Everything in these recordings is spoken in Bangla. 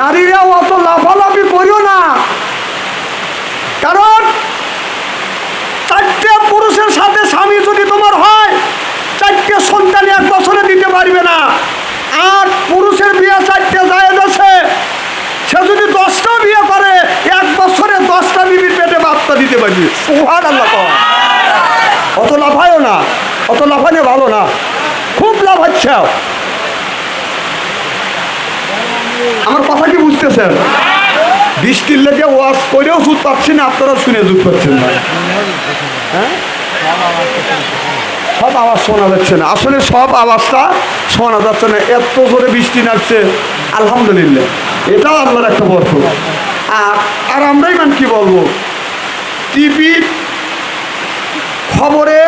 নারীরা অত লাফালাফি করিও না। কারণ চারটে পুরুষের সাথে স্বামী যদি তোমার হয়, চারটে সন্তান এক বছরে দিতে পারবে না। আর পুরুষের বিয়ে চারটে জায়েজ আছে। সে যদি দশটা বিয়ে করে, এক বছরে দশটা বিবির পেটে বাচ্চা দিতে পারবে। সুহান আল্লাহ। অত লাফায়ও না, অত লাফানো ভালো না। খুব লাভ হচ্ছে আমার কথা কি বুঝতেছেন? বৃষ্টির লেগে ওয়াশ করেও জুত পাচ্ছি না আপনারা শুনে জুত পাচ্ছেন না। হ্যাঁ? সব আওয়াজ শোনা যাচ্ছে না। আসলে সব আওয়াজটা শোনা যাচ্ছে না। এত জোরে বৃষ্টি নামছে। আলহামদুলিল্লাহ। এটাও আল্লাহর একটা বরফ আর আর আমরাই মান কি বলব? টিভি খবরে,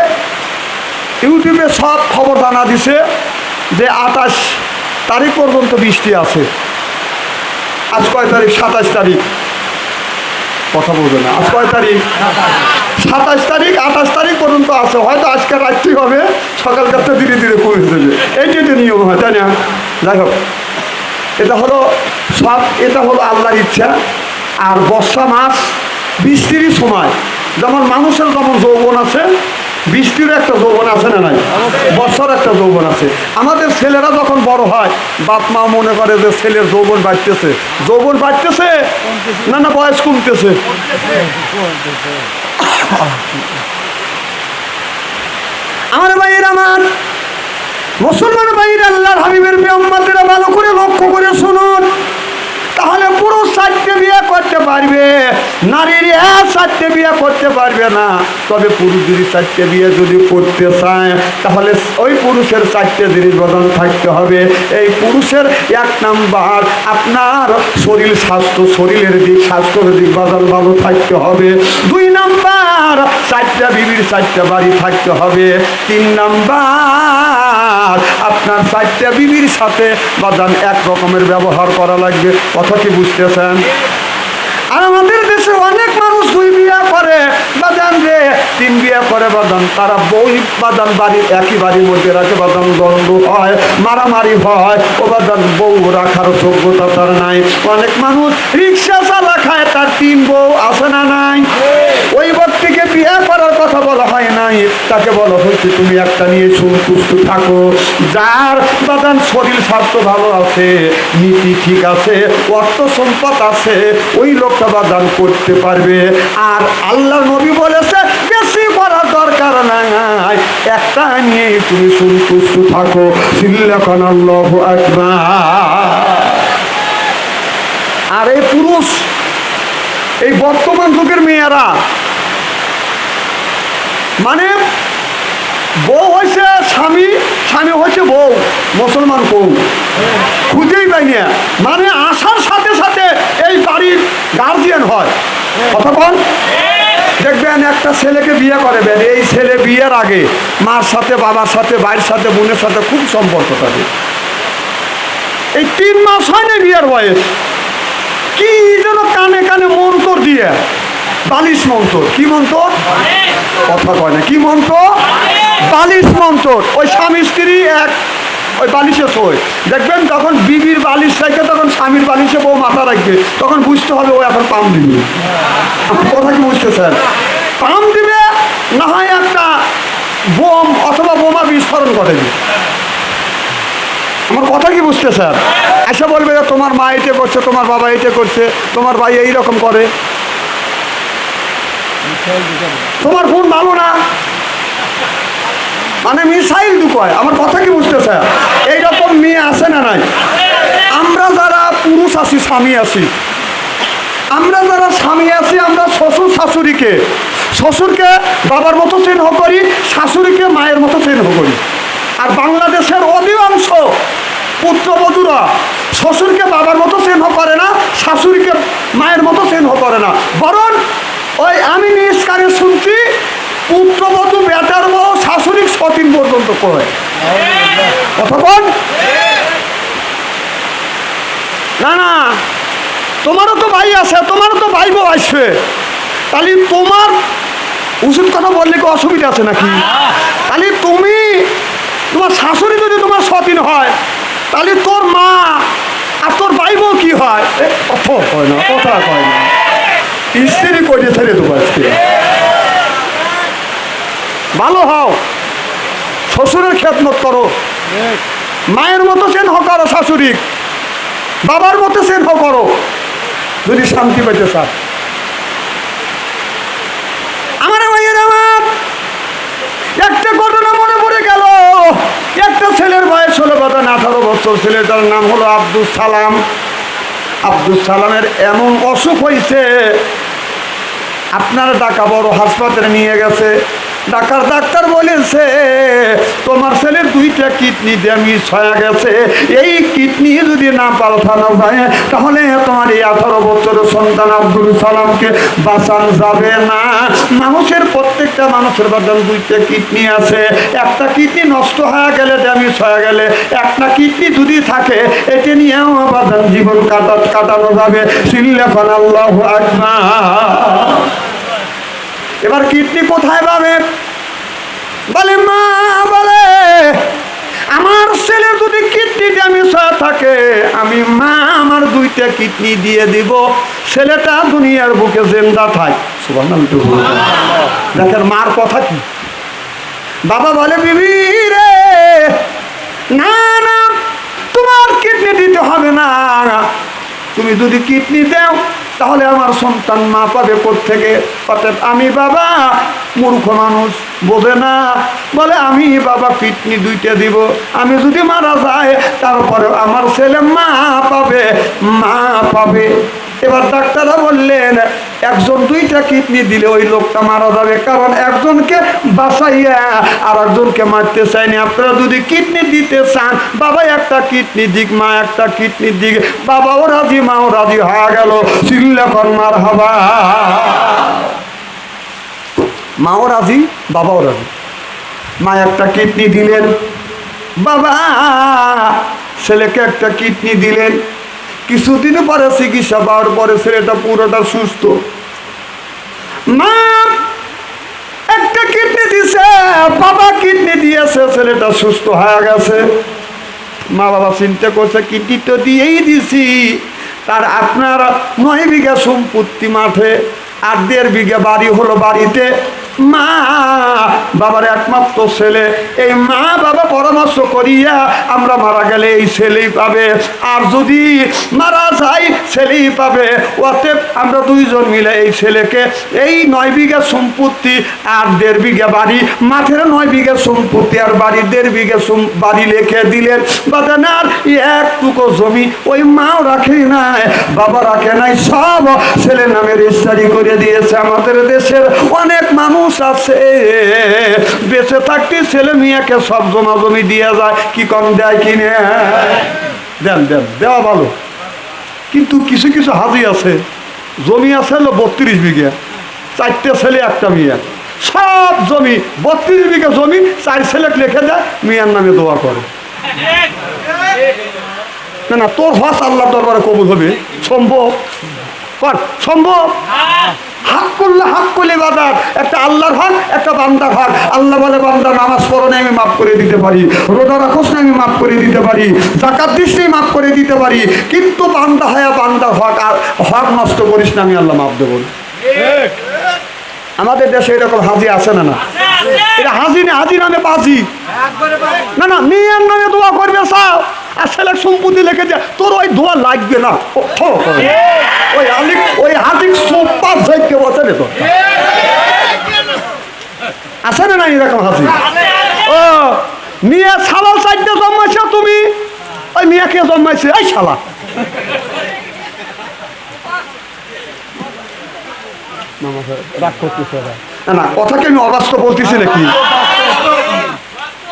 ইউটিউবে সব খবর জানা দিছে যে আঠাশ তারিখ পর্যন্ত বৃষ্টি আছে। আজ কয় তারিখ? সাতাশ তারিখ। কথা বলবে না। আজ কয় তারিখ? সাতাশ তারিখ, আঠাশ তারিখ পর্যন্ত আছে। হয়তো আজকে রাত্রি হবে সকালকারটা ধীরে ধীরে কমে যাবে এইটাই তো নিয়ম হয়, তাই না? যাই হোক, এটা হলো সব, এটা হলো আল্লাহর ইচ্ছা। আর বর্ষা মাস বৃষ্টিরই সময়। যেমন মানুষের যেমন যৌবন আছে বৃষ্টির একটা যৌবন আছে না নাই? বর্ষার একটা যৌবন আছে। আমাদের ছেলেরা যখন বড় হয়, বাপ, মা মনে করে যে ছেলের যৌবন বাড়তেছে। যৌবন বাড়তেছে না না বয়স কমতেছে? আমার ভাইয়ের আমার, মুসলমান ভাইয়ের, আল্লাহর হাবিবের মেম্মাদেরা ভালো করে লক্ষ্য করে শুনুন তাহলে পুরুষ চারটে বিয়ে করতে পারবে নারীর এক চারটে বিয়ে করতে পারবে না। তবে পুরুষ যদি বিয়ে যদি করতে চায়, তাহলে ওই পুরুষের চারটে জিনিস বদল থাকতে হবে। এই পুরুষের এক নাম্বার, আপনার শরীর স্বাস্থ্য, শরীরের দিক, স্বাস্থ্যের দিক বদল ভালো থাকতে হবে। দুই নাম্বার চারটা বিবির চারটা বাড়ি থাকতে হবে। তিন নাম্বার, আপনার চারটা বিবির সাথে বাদান এক রকমের ব্যবহার করা লাগবে। কথা কি বুঝতেছেন? আর আমাদের দেশে অনেক মানুষ দুই বিয়া করে। বাদান রে তিন বিয়া করে বাদান তারা বই বাদান বাড়ি একই বাড়ির মধ্যে রাখে বাদান দ্বন্দ্ব হয় মারামারি হয়। ও বাদান বউ রাখার যোগ্যতা তার নাই। অনেক মানুষ রিক্সা চালা খায় তার তিন বউ আসে না নাই? ওই ব্যক্তিকে বিয়ে করার কথা বলা হয় নাই। তাকে বলা, হয়েছে, তুমি একটা নিয়ে সন্তুষ্ট থাকো। যার বাদান শরীর স্বাস্থ্য ভালো আছে, নীতি ঠিক আছে, অর্থ সম্পদ আছে, ওই লোকটা বাদান করতে পারবে। আর আল্লাহ নবী বলেছে, বেশি করার দরকার নাই। একটা নিয়ে তুমি সন্তুষ্ট থাকো। সিল্লাখান আল্লাহ আর এই পুরুষ, এই বর্তমান যুগের মেয়েরা মানে বউ হয়েছে স্বামী স্বামী হয়েছে বউ, মুসলমান বউ খুঁজেই পাই না। মানে আসার সাথে সাথে এই বাড়ির গার্জিয়ান হয়। কতক্ষণ দেখবেন একটা ছেলেকে বিয়ে করবেন এই ছেলে বিয়ের আগে মার সাথে, বাবার সাথে, ভাইয়ের সাথে, বোনের সাথে খুব সম্পর্ক থাকে। এই তিন মাস হয় না বিয়ের বয়স। কি যেন কানে কানে মন্তর দিয়ে। বালিশ মন্তর। কি মন্তর? কথা কয় না। কি মন্ত্র? বালিশ মন্ত্র। ওই স্বামী স্ত্রী এক, ওই বালিশে থই দেখবেন তখন বিবির বালিশ রাখবে তখন স্বামীর বালিশে বউ মাথা রাখবে তখন বুঝতে হবে ও এখন পাম দিবে। আমার কথা কি বুঝতেছেন? পাম দিবে, না হয় একটা বোম অথবা বোমা বিস্ফোরণ করে দিবে আমার কথা কি বুঝতে স্যার এসে বলবে তোমার মা এটা করছে, তোমার বাবা এটা করছে, তোমার ভাই এই রকম করে। তোমার ফোন ভালো না? মানে মিসাইল ঢুকয় আমার কথা কি বুঝতে স্যার এইরকম মেয়ে আছে না নাই? আমরা যারা পুরুষ আছি, স্বামী আছি, আমরা যারা স্বামী আছি, আমরা শ্বশুর শাশুড়িকে, শ্বশুরকে বাবার মতো চিহ্ন করি, শাশুড়িকে মায়ের মতো চিহ্ন করি। আর বাংলাদেশের অধিকাংশ পুত্রবধূরা শ্বশুরকে বাবার মতো চিহ্ন করে না, শাশুড়িকে মায়ের মতো চিহ্ন করে না। বরং ওই আমি নিজ কানে শুনছি, পুত্রবধূ বেটার বউ শাশুড়ি সতীন পর্যন্ত কতক্ষণ না না, তোমারও তো ভাই আছে, তোমারও তো ভাই বউ আসবে তাহলে তোমার উচিত কথা বললে কি অসুবিধা আছে নাকি? তাহলে তুমি, তোমার শাশুড়ি যদি তোমার সতীন হয়, তাহলে তোর মা আর তোর ভাই বউ কি হয়? কয় কথা কয় না। স্ত্রী করে ছেড়ে দেবো আজকে। ভালো হও। শ্বশুরের খেদমত করো। মায়ের মতো সেন হ করো শাশুড়ি। বাবার মতো সেন হ করো। যদি শান্তি পেতে চান আমার ভাইয়ের আমার একটা ঘটনা মনে পড়ে গেল। একটা ছেলের বয়স হলো বাদান আঠারো বছর। ছেলেটার নাম হলো আব্দুল সালাম। আব্দুল সালামের এমন অসুখ হয়েছে আপনার টাকা বড় হাসপাতালে নিয়ে গেছে। ডাকার ডাক্তার বলেছে, তোমার ছেলের দুইটা কিডনি ড্যামেজ হয়ে গেছে। এই কিডনি যদি না পাল্টানো যায়, তাহলে তোমার এই আঠারো বছরের সন্তান আব্দুল সালামকে বাঁচানো যাবে না। মানুষের প্রত্যেকটা মানুষের বাদান দুইটা কিডনি আছে। একটা কিডনি নষ্ট হয়ে গেলে, ড্যামেজ হয়ে গেলে, একটা কিডনি যদি থাকে, এটি নিয়েও বাদান জীবন কাটা কাটানো যাবে। সিল্লাফান আল্লাহ আকবার। এবার কিডনি কোথায় পাবে? বলে, মা, বলে, আমার ছেলে যদি কিডনি ড্যামেজ হয়ে থাকে, আমি মা, আমার দুইটা কিডনি দিয়ে দিব। ছেলেটা দুনিয়ার বুকে জেন্দা থাক। দেখেন, মার কথা কি? বাবা বলে, বিবি রে, না না, তোমার কিডনি দিতে হবে না। তুমি যদি কিডনি দাও তাহলে আমার সন্তান মা পাবে থেকে অর্থাৎ আমি বাবা, মূর্খ মানুষ, বোঝে না। বলে, আমি বাবা পিটনি দুইটা দিব। আমি যদি মারা যায় তারপরে আমার ছেলে মা পাবে মা পাবে। এবার ডাক্তাররা বললেন একজন দুইটা কিডনি দিলে ওই লোকটা মারা যাবে। কারণ একজনকে বাঁচাইয়া আর একজনকে মারতে চায়নি আপনারা যদি কিডনি দিতে চান, বাবা একটা কিডনি দিক, মা একটা কিডনি দিক, বাবাও রাজি, মাও রাজি, হয়ে গেল। চিল্লাখন মার হবা মাও রাজি, বাবাও রাজি। মা একটা কিডনি দিলেন। বাবা, ছেলেকে একটা কিডনি দিলেন। কিছুদিন পরে চিকিৎসা পাওয়ার পরে ছেলেটা পুরোটা সুস্থ। মা, একটা কিডনি দিছে, বাবা কিডনি দিয়েছে, ছেলেটা সুস্থ হয়ে গেছে। মা বাবা চিন্তা করছে, কিডনি তো দিয়েই দিছি, তার আপনার নয় বিঘা সম্পত্তি মাঠে, আর দেড় বিঘা বাড়ি হলো বাড়িতে। মা, বাবার একমাত্র ছেলে। এই মা বাবা পরামর্শ করিয়া আমরা মারা গেলে এই ছেলেই পাবে। আর যদি মারা যায়, ছেলেই পাবে। অতএব আমরা দুইজন মিলে এই ছেলেকে এই নয় বিঘা সম্পত্তি আর দেড় বিঘা বাড়ি, মাঠের নয় বিঘা সম্পত্তি আর বাড়ির দেড় বিঘা বাড়ি লিখে দিলেন। বাদানার এক টুকো জমি ওই মাও রাখে নাই, বাবা রাখে নাই, সব ছেলের নামে রেজিস্টারি করে দিয়েছে। আমাদের দেশের অনেক মানুষ আছে। বেঁচে থাকতে ছেলে মেয়েকে সব জমা জমি দিয়ে যায়। কি কম দেয় কিনে দেন দেন দেওয়া ভালো। কিন্তু কিছু কিছু হাজি আছে। জমি আছে হলো বত্রিশ বিঘে। চারটে ছেলে একটা মেয়ে। সব জমি বত্রিশ বিঘা জমি চার ছেলে লিখে দেয় মেয়ের নামে দোয়া করে। না না তোর হস আল্লাহ দরবারে কবুল হবে। সম্ভব? কর সম্ভব? হাক বাদার একটা আল্লাহর হক একটা বান্দার হক। আল্লাহ বলে বান্দা নামাজ পড়নে আমি মাফ করে দিতে পারি। রোজা রাখোস না আমি মাফ করে দিতে পারি। জাকাত দিস না মাফ করে দিতে পারি। কিন্তু বান্দা হায়া বান্দার হক আর হক নষ্ট করিস না আমি আল্লাহ মাফ দেবো। আমাদের দেশে এরকম হাজি আছে না না? এটা হাজি না হাজি নামে বাজি। না না মেয়ের নামে দোয়া করবে সাও আর ছেলে সম্পত্তি লিখে যায় তোর ওই দোয়া লাগবে না। ওই আলিক ওই হাতিক সোপা যাইতে বসে রে তো আছে না এরকম হাসি? ও মেয়ে শালা চাইতে জন্মাইছে তুমি? ওই মেয়েকে জন্মাইছে? এই শালা। রাগ করতেছে না না কথাকে আমি অবাস্তব বলতেছি নাকি?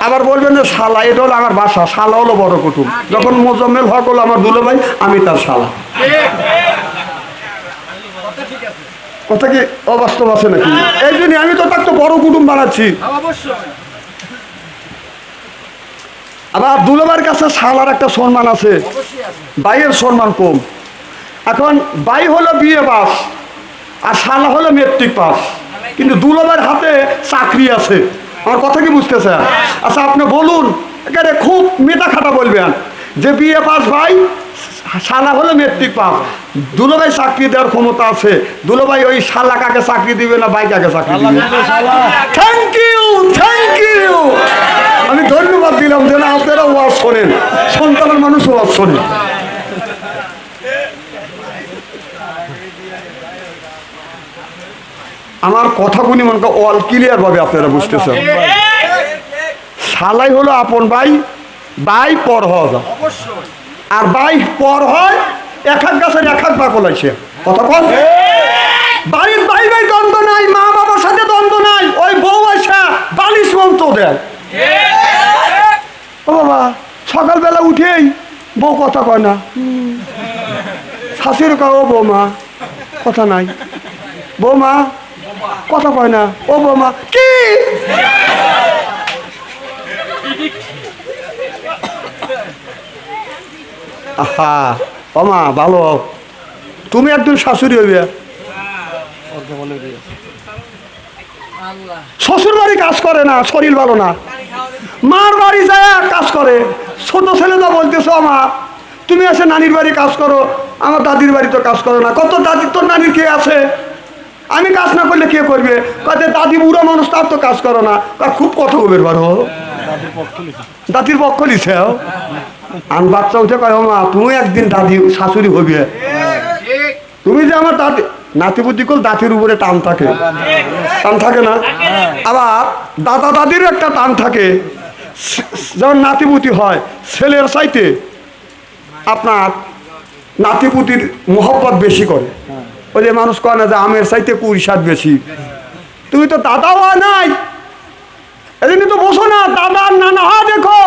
আবার বলবেন যে শালা, এটা হলো আমার বাসা, শালা হলো বড় কুটুম। যখন মোজাম্মেল হক হলো আমার দুলো ভাই, আমি তার শালা। কথা কি অবাস্তব আছে নাকি? এই জন্য আমি তো তার তো বড় কুটুম বানাচ্ছি। আবার দুলোবার কাছে শালার একটা সম্মান আছে। বাইয়ের সম্মান কম। এখন বাই হলো বিয়ে পাস, আর শালা হলো মেট্রিক পাস। কিন্তু দুলোবার হাতে চাকরি আছে। আমার কথা কি বুঝতেছে আচ্ছা আপনি বলুন এখানে খুব মেটা খাটা বলবেন। যে বিয়ে পাস ভাই শালা হলে মেট্রিক পাস। দুলোভাই চাকরি দেওয়ার ক্ষমতা আছে। দুলোভাই ওই শালা কাকে চাকরি দিবে না ভাই কাকে চাকরি দিবে? থ্যাংক ইউ থ্যাংক ইউ আমি ধন্যবাদ দিলাম যে না আপনারা ওয়াজ শোনেন। সন্তানের মানুষ ওয়াজ শোনেন। আমার কথাগুলি মনে অল ক্লিয়ার ভাবে আপনারা বুঝতেছেন। সালাই হলো আপন ভাই বাই পর হওয়া আর বাই পর হয় এক এক গাছের এক এক বাকল আছে কথা কন। বাড়ির ভাই ভাই দ্বন্দ্ব নাই মা বাবার সাথে দ্বন্দ্ব নাই ওই বউ আসা বালিশ মন্ত্র দেয়। ও বাবা সকালবেলা উঠেই বউ কথা কয় না। শাশুড়ি ও বৌমা কথা নাই। বৌমা কথা কয় না। ও বৌমা, কি? আহা ওমা ভালো। তুমি একদিন শাশুড়ি হইবে। শ্বশুর বাড়ি কাজ করে না, শরীর ভালো না। মার বাড়ি যায় কাজ করে। ছোট ছেলেটা বলতেছো আমার তুমি এসে নানির বাড়ি কাজ করো। আমার দাদির বাড়ি তো কাজ করো না। কত দাদির তোর নানির কে আছে? আমি কাজ না করলে কে করবে? কাজে দাদি বুড়ো মানুষ, তার তো কাজ করো না। তা খুব কথা বলবে পারো দাদির পক্ষ লিছে আন বাচ্চা উঠে কয় "ও মা, তুমি একদিন দাদি, শাশুড়ি হবি তুমি যে আমার দাদি, নাতি বুদ্ধি কল দাঁতির উপরে টান থাকে। টান থাকে না? আবার দাদা দাদির একটা টান থাকে। যেমন নাতিপুতি হয়, ছেলের সাইতে আপনার নাতিপুতির মোহব্বত বেশি করে। ওই যে মানুষ কয় না যে আমের চাইতে কুড়ি সাত বেশি। তুমি তো দাদাও হয় নাই। এদিনই তো বসো না দাদা আর নানা হা দেখো।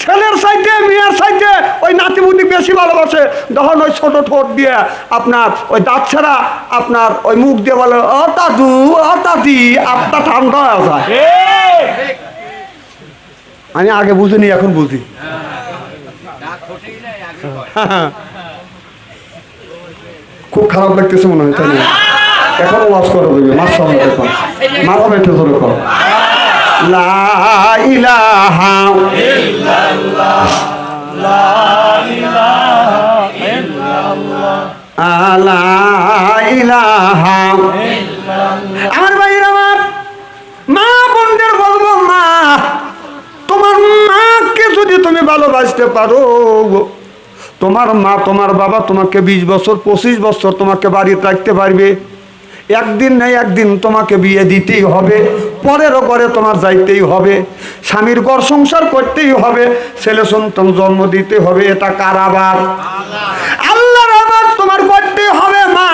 ছেলের সাইডে মেয়ের সাইডে ওই নাতিপুতি বেশি ভালোবাসে। তখন ওই ছোট ঠোঁট দিয়ে আপনার ওই দাঁত ছাড়া আপনার ওই মুখ দিয়ে বলে ও দাদু ও দাদি আপনার ঠান্ডা হয়ে যায়। আমি আগে বুঝিনি এখন বুঝি। খুব খারাপ লাগতেছে মনে হয়, তাই না? এখন ওয়াজ করে দেবে মার সামনে এখন। মাথা বেঁধে ধরে কর। আমার ভাইয়ের আমার মা বোনদের বলব, মা, তোমার মাকে যদি তুমি ভালোবাসতে পারো তোমার মা, তোমার বাবা তোমাকে বিশ বছর, পঁচিশ বছর তোমাকে বাড়িতে রাখতে পারবে। একদিন নেই একদিন তোমাকে বিয়ে দিতেই হবে পরেরও ঘরে তোমার যাইতেই হবে। স্বামীর ঘর সংসার করতেই হবে, ছেলে সন্তান জন্ম দিতে হবে, এটা কারাবার আল্লাহর আবার তোমার করতে হবে মা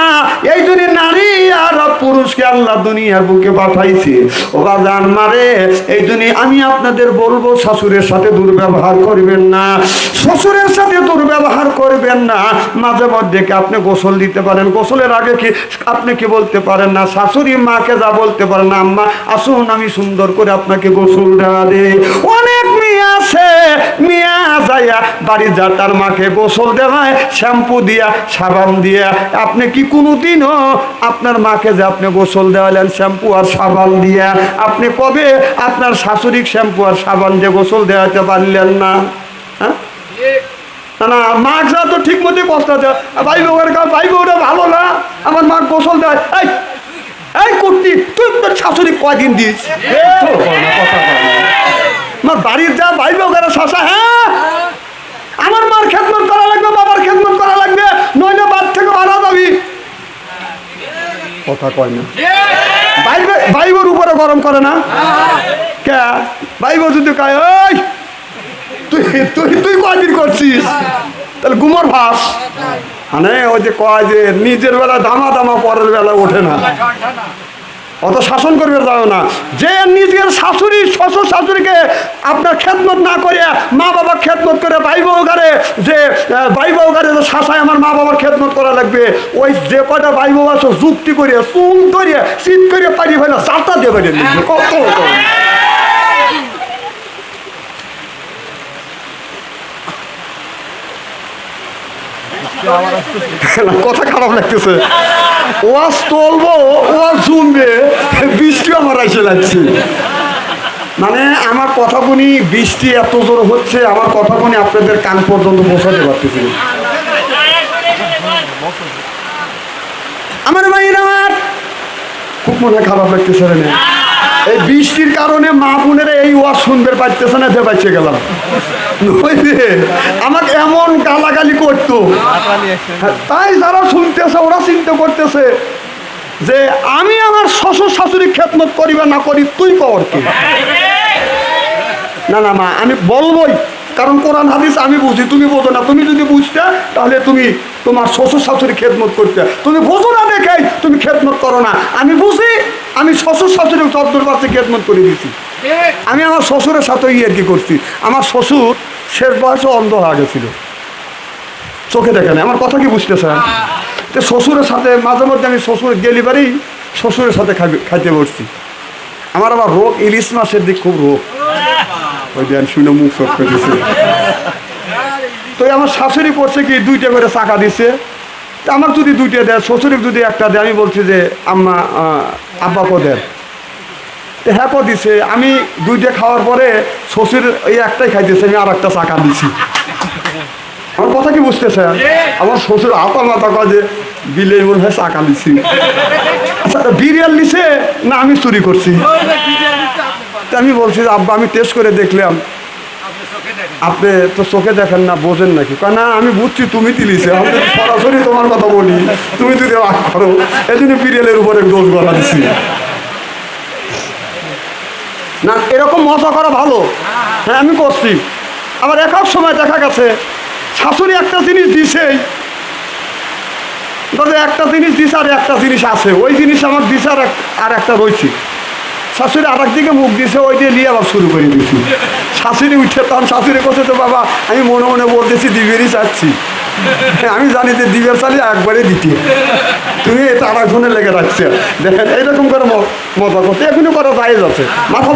এই জন্য নারী আর পুরুষকে আল্লাহ দুনিয়ার বুকে পাঠাইছে। ওরা জান মারে, এই জন্য আমি আপনাদের বলব শাশুড়ের সাথে দুর্ব্যবহার করবেন না। শ্বশুরের সাথে দুর্ব্যবহার করবেন না। মাঝে মধ্যে কি আপনি গোসল দিতে পারেন? গোসলের আগে কি আপনি কি বলতে পারেন না? শাশুড়ি মাকে যা বলতে পারেন না আম্মা, আসুন, আমি সুন্দর করে আপনাকে গোসল দেওয়া দে আছে মিয়া যাইয়া বাড়ি যা, তার মাকে গোসল দেওয়ায়, শ্যাম্পু দিয়া, সাবান দিয়া। আপনি কি কোনোদিনও আপনার মাকে যে আপনি গোসল দেওয়ালেন শ্যাম্পু আর সাবান দিয়া? আপনি কবে আপনার শাশুড়িক শ্যাম্পু আর সাবান দিয়ে গোসল দেওয়াতে পারলেন না? হ্যাঁ? না না মা যা তো ঠিক মতোই কষ্ট আছে। ভাই বউয়ের কাজ ভাই বউরা ভালো না? আমার মা গোসল দেয়। এই এই কুর্তি তুই তোর শাশুড়ি কয়দিন দিস আমার বাড়ির যা ভাই বউরা শাসা হ্যাঁ? আমার মার খেদমত করা লাগবে, বাবার খেদমত করা লাগবে, নইলে বাদ থেকে ভাড়া যাবি। কথা কয় না। ভাই ভাই বোর উপরে গরম করে না? কে? ভাই বউ যদি কয় ওই তুই তুই তুই কয়দিন করছিস? তাহলে গুমর ভাস। মানে ওই যে কয় যে, নিজের বেলা দামা দামা পরের বেলা ওঠে না। অত শাসন করবে যাও না। যে নিজের শাশুড়ি, শ্বশুর শাশুড়িকে আপনার খেদমত না করে মা বাবা খেদমত করে ভাই বউ গারে যে ভাই বউ গারে যে শাসায় আমার মা বাবার খেদমত করা লাগবে, ওই যে কটা ভাই বউ আছে, যুক্তি করে চুন করিয়ে, চিত করিয়ে পারি হয় না চারটা দেবে কত কথা খারাপ লাগতেছে। ওয়াজ তুলবো, ওয়াজ জমবে বৃষ্টি আমার এসে লাগছে মানে আমার কথাগুনি বৃষ্টি এত জোর হচ্ছে, আমার কথাগুনি আপনাদের কান পর্যন্ত পৌঁছাতে পারতেছি আমার ভাইয়ের আমার খুব মনে খারাপ লাগতেছে না। এই বৃষ্টির কারণে মা বোনেরা এই ওয়াজ শুনতে পারতেছে না পাচ্ছে গেলাম। আমাকে এমন গালাগালি করতো। তাই যারা শুনতেছে, ওরা চিন্তা করতেছে যে আমি আমার শ্বশুর শাশুড়ি খেতমত করিবা না করি, তুই কর কি? না না, মা, আমি বলবই। কারণ কোরআন, হাদিস আমি বুঝি, তুমি বোঝো না। তুমি যদি বুঝতে, তাহলে তুমি তোমার শ্বশুর শাশুড়ি খেদমত করতে। তুমি বোঝো না দেখেই তুমি খেদমত করো না। আমি বুঝি, আমি শ্বশুর শাশুড়ি চদ্দুর বাচ্চা খেদমত করে দিছি। আমি আমার শ্বশুরের সাথে ইয়ে কি করছি। আমার শ্বশুর শেষ বয়সে অন্ধ হয়ে গেছিল। চোখে দেখে না আমার কথা কি বুঝতেছেন? তো শ্বশুরের সাথে, মাঝে মধ্যে আমি শ্বশুর গেলি বাড়ি শ্বশুরের সাথে খাবি খাইতে বসছি। আমার আবার রোগ, ইলিশ মাছের দিক খুব রোগ। ওই দেন শুনে মুখ সব করেছে তো আমার শাশুড়ি করছে কি দুইটা করে চাকা দিছে। তা আমার যদি দুইটা দেয় শ্বশুরের যদি একটা দেয় আমি বলছি যে আম্মা আহ, আব্বাকে দেয় তো হ্যাঁ কো দিছে। আমি দুইটা খাওয়ার পরে শ্বশুর এই একটাই খাইতেছে আমি আর একটা চাকা দিছি। আমার কথা কি বুঝতেছেন? আমার শ্বশুর আতা মাতা কয় যে বিলে মনে হয় চাকা দিছি। আচ্ছা বিরিয়াল নিছে না আমি চুরি করছি? তা আমি বলছি যে, আব্বা আমি টেস্ট করে দেখলাম। আপনি তো চোখে দেখেন না বোঝেন নাকি? না আমি বুঝছি তুমি দিলিছে। আমি সরাসরি তোমার কথা বলি। তুমি যদি রাগ করো এই জন্য বিরিয়ালের উপরে দোষ গলা দিচ্ছি না এরকম মজা করা ভালো। হ্যাঁ আমি করছি। আবার এক এক সময় দেখা গেছে শাশুড়ি একটা জিনিস দিছেই একটা জিনিস দিছে আর একটা জিনিস আছে। ওই জিনিস আমার দিছে আর আর একটা রয়েছে শাশুড়ি আর দিকে মুখ দিছে, ওই দিয়ে নিয়ে আবার শুরু করে দিয়েছি শাশুড়ি উঠে তখন শাশুড়ি করছে তো বাবা, আমি মনে মনে বলতেছি, দিবেরই চাচ্ছি। আমি জানি যে দিবের চালি একবারে দিতে। তুমি এটা আর একজনের লেগে রাখছে। দেখেন, এইরকম করে মজা করছে। এখনই করা যায় আছে মাথা